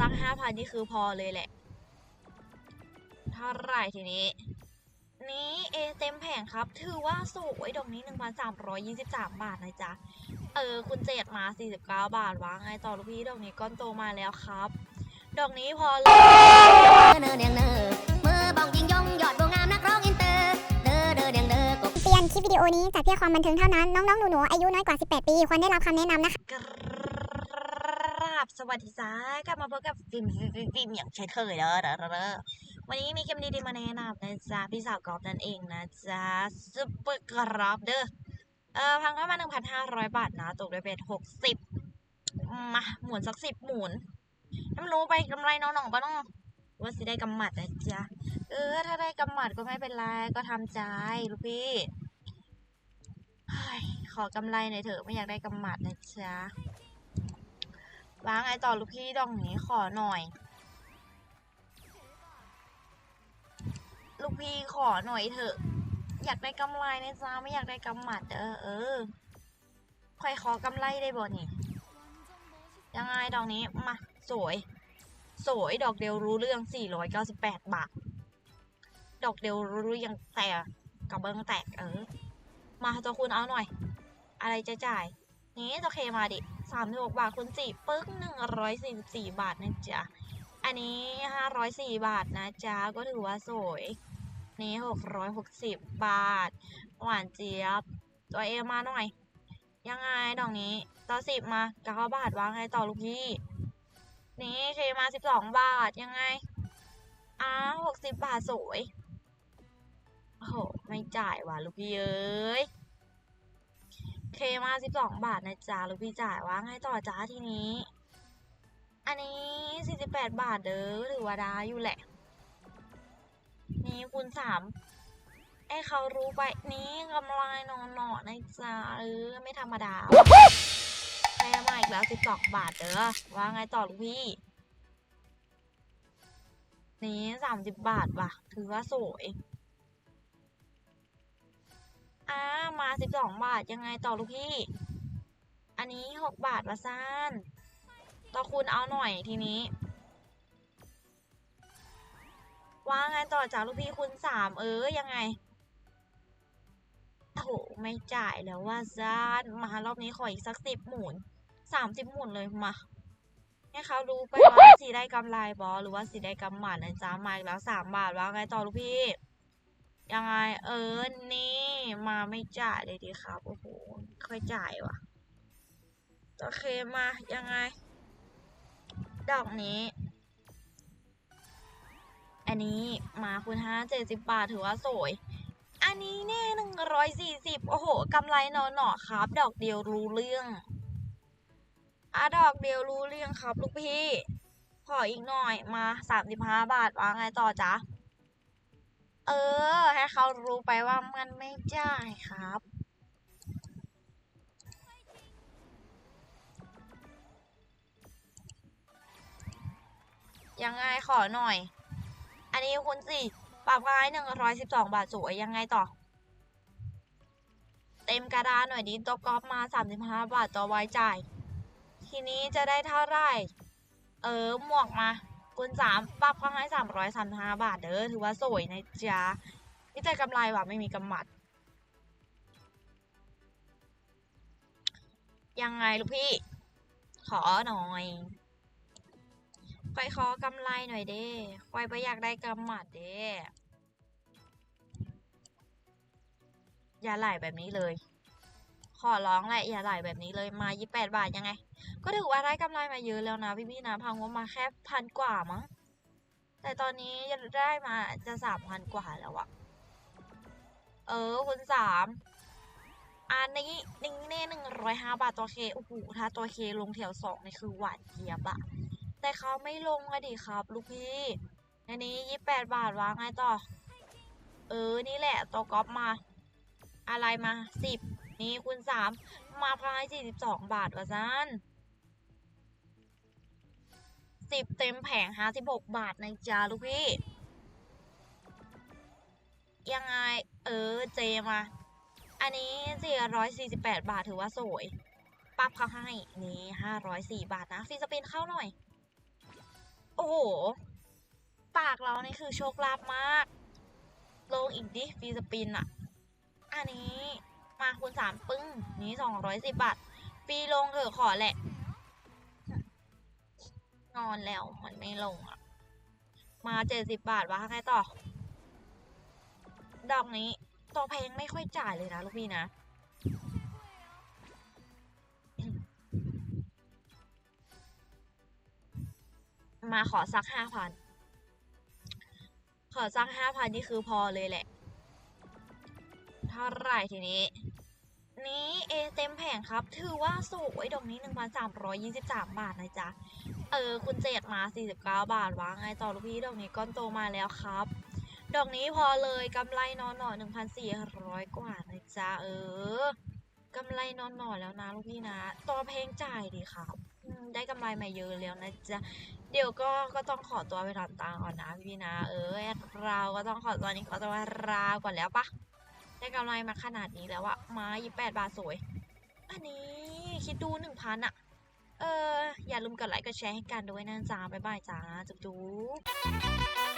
สักห้าพันนี่คือพอเลยแหละ เท่าไหร่ทีนี้ นี้เอเต็มแผงครับ ถือว่าสวยดอกนี้ 1,323 บาทนะจ๊ะ เออ คุณเจดมา 49 บาทวางไงต่อลูกพี่ดอกนี้ก้อนโตมาแล้วครับ ดอกนี้พอเลยเนอเนียงเนอมือบองยิงยงยอดบัวงามนักร้องอินเตอร์เดอเดอเดียงเดอกบเตือนคลิปวิดีโอนี้จัดเพื่อความบันเทิงเท่านั้น น้องๆหนูๆอายุน้อยกว่า 18 ปี ควรได้รับคำแนะนำนะคะ กราบสวัสดีจ้ากลับมาพบกับฟิล์มฟิล์มฟิมอย่างเช่นเคยเด้อเด้อวันนี้มีเกมดีๆมาแนะนำนะจ๊ะพี่สาวกอล์ฟนั่นเองนะจ๊ะซุปเปอร์กรอบเด้อเออพังเข้ามา1,500บาทนะตกได้เป็น60มาหมุนสักสิบหมุนให้มันรู้ไปกำไรน้องๆปะน้องว่าสิได้กำหมัดนะจ๊ะเออ ถ้าได้กำหมัดก็ไม่เป็นไรก็ทำใจลูกพี่ขอกำไรหน่อยเถอะไม่อยากได้กำหมัดนะจ๊ะ วางไงต่อลูกพี่ดองนี้ขอหน่อย ลูกพี่ขอหน่อยเถอะ อยากได้กำไรนะจ๊ะไม่อยากได้กำหมัด เออเออคอยขอกำไรได้บ่นี่ ยังไงดอกนี้มาสวย สวยดอกเดียวรู้เรื่อง 498 บาท ดอกเดียวรู้เรื่องแต่กระเบื้องแตกเออ มาตัวคุณเอาหน่อย อะไรจะจ่าย นี้ตัวเคมาดิ สามสิบหกบาทคูณสี่ปึ๊กหนึ่งร้อยสี่สิบสี่บาทนะจ๊ะ อันนี้ห้าร้อยสี่บาทนะจ๊ะ ก็ถือว่าสวย นี้หกร้อยหกสิบบาท หวานเจี๊ยบ ตัวเอมาหน่อย ยังไงดอกนี้ ต่อสิบมาเก้าบาทวางไงต่อลูกพี่ นี่เคมาสิบสองบาทยังไงอ้าหกสิบบาทสวย โอ้โห ไม่จ่ายว่ะลูกพี่เอ้ย เคมาสิบสองบาทนะจ๊ะลูกพี่จ่ายว่างให้ต่อจ้าทีนี้ อันนี้สี่สิบแปดบาทเด้อถือว่าได้อยู่แหละ นี่คูณสามไอ้เขารู้ไปนี่กำไรนอนหนอนะจ๊ะเออไม่ธรรมดาแม่มาอีกแล้วสิบสองบาทเด้อว่าไงต่อลูกพี่นี่สามสิบบาทว่ะ ถือว่าสวย อ่ามาสิบสองบาทยังไงต่อลูกพี่ อันนี้หกบาทละซ่านต่อคุณเอาหน่อยทีนี้ ว่าไงต่อจากลูกพี่คุณสามเออยังไงโอ้ไม่จ่ายแล้วว่าซ่านมารอบนี้ขออีกสักสิบหมุนสามสิบหมุนเลยมาให้เขารู้ไปว่าสีได้กำไรบอหรือว่าสีได้กำหมัดนะจ๊ะมาอีกแล้วสามบาทว่าไงต่อลูกพี่ ยังไงเออ นี่มาไม่จ่ายเลยดีครับ โอ้โห ค่อยจ่ายว่ะโอเคมายังไง ดอกนี้ อันนี้มาคุณห้าเจ็ดสิบบาทถือว่าสวย อันนี้แน่หนึ่งร้อยสี่สิบโอ้โหกำไรหนอหนอครับ ดอกเดียวรู้เรื่องอะดอกเดียวรู้เรื่องครับ ลูกพี่ ขออีกหน่อยมาสามสิบห้าบาทว่าไงต่อจ๊ะ เออ ให้เขารู้ไปว่ามันไม่จ่ายครับ ยังไงขอหน่อย อันนี้คุณสิปรับไว้หนึ่งร้อยสิบสองบาทสวยยังไงต่อ เต็มกระดานหน่อยดิตัวกอล์ฟมาสามสิบห้าบาทตัวไว้จ่าย ทีนี้จะได้เท่าไหร่ เออหมวกมา คุณสามปรับเขาให้สามร้อยสามห้าบาทเด้อถือว่าสวยนะจ๊ะนี่ใจกำไรว่ะไม่มีกำหมัด ยังไงลูกพี่ ขอหน่อยค่อยขอกำไรหน่อยเด้ค่อยไปอยากได้กำหมัดเด้อย่าไหลแบบนี้เลย ขอร้องแหละอย่าไหลแบบนี้เลยมายี่แปดบาทยังไง ก็ถือว่าได้กำไรมาเยอะแล้วนะพี่ๆนะพังว่ามาแค่พันกว่ามั้งแต่ตอนนี้ได้มาจะสามพันกว่าแล้วอะเออคุณสามอันนี้นิ่งแน่หนึ่งร้อยห้าบาทตัวเคโอ้โหถ้าตัวเคลงแถวสองนี่คือหวานเจี๊ยบอะแต่เขาไม่ลงอะดิครับ ลูกพี่อันนี้ยี่แปดบาทวางไงต่อ เออนี่แหละตัวก๊อปมา อะไรมาสิบ นี่คุณสามมาพายสี่สิบสองบาทวะซันสิบเต็มแผงห้าสิบหกบาทในจ้าลูกพี่ ยังไง เออเจมา อันนี้สี่ร้อยสี่สิบแปดบาทถือว่าสวยปรับเขาให้ นี่ห้าร้อยสี่บาทนะฟีสปินเข้าหน่อย โอ้โห ปากเรานี่คือโชคลาภมาก ลงอีกดิฟีสปินอะอันนี้ มาคูณสามปึ้ง นี้สองร้อยสิบบาทฟรีลงเถอะขอแหละ นอนแล้วมันไม่ลงอะมาเจ็ดสิบบาทวะไงต่อ ดอกนี้ตัวเพลงไม่ค่อยจ่ายเลยนะลูกพี่นะมาขอสักห้าพัน ขอสักห้าพันนี่คือพอเลยแหละ เท่าไรทีนี้ นี้เอเต็มแผงครับ ถือว่าสูงไว้ดอกนี้ 1,323 บาทนะจ๊ะ เออ คุณเจดมา 49 บาทวางไงต่อลูกพี่ดอกนี้ก้อนโตมาแล้วครับ ดอกนี้พอเลยกำไรนอนหน่อ1,400 กว่านะจ๊ะ เออกำไรนอนหน่อแล้วนะลูกพี่นะตัวเพลงจ่ายดีครับ ได้กำไรมาเยอะแล้วนะจ๊ะ เดี๋ยวก็ก็ต้องขอตัวไปทำตังก่อนนะพี่นะ เออเราก็ต้องขอตัวนี้ขอตัวลาก่อนแล้วปะ ได้กำไรมาขนาดนี้แล้วอะมายี่แปดบาทสวย อันนี้คิดดูหนึ่งพันอะเออ อย่าลืมกดไลค์กดแชร์ให้กันด้วยนะจ้าบ๊ายบายจ้าจุ๊บจุ๊บ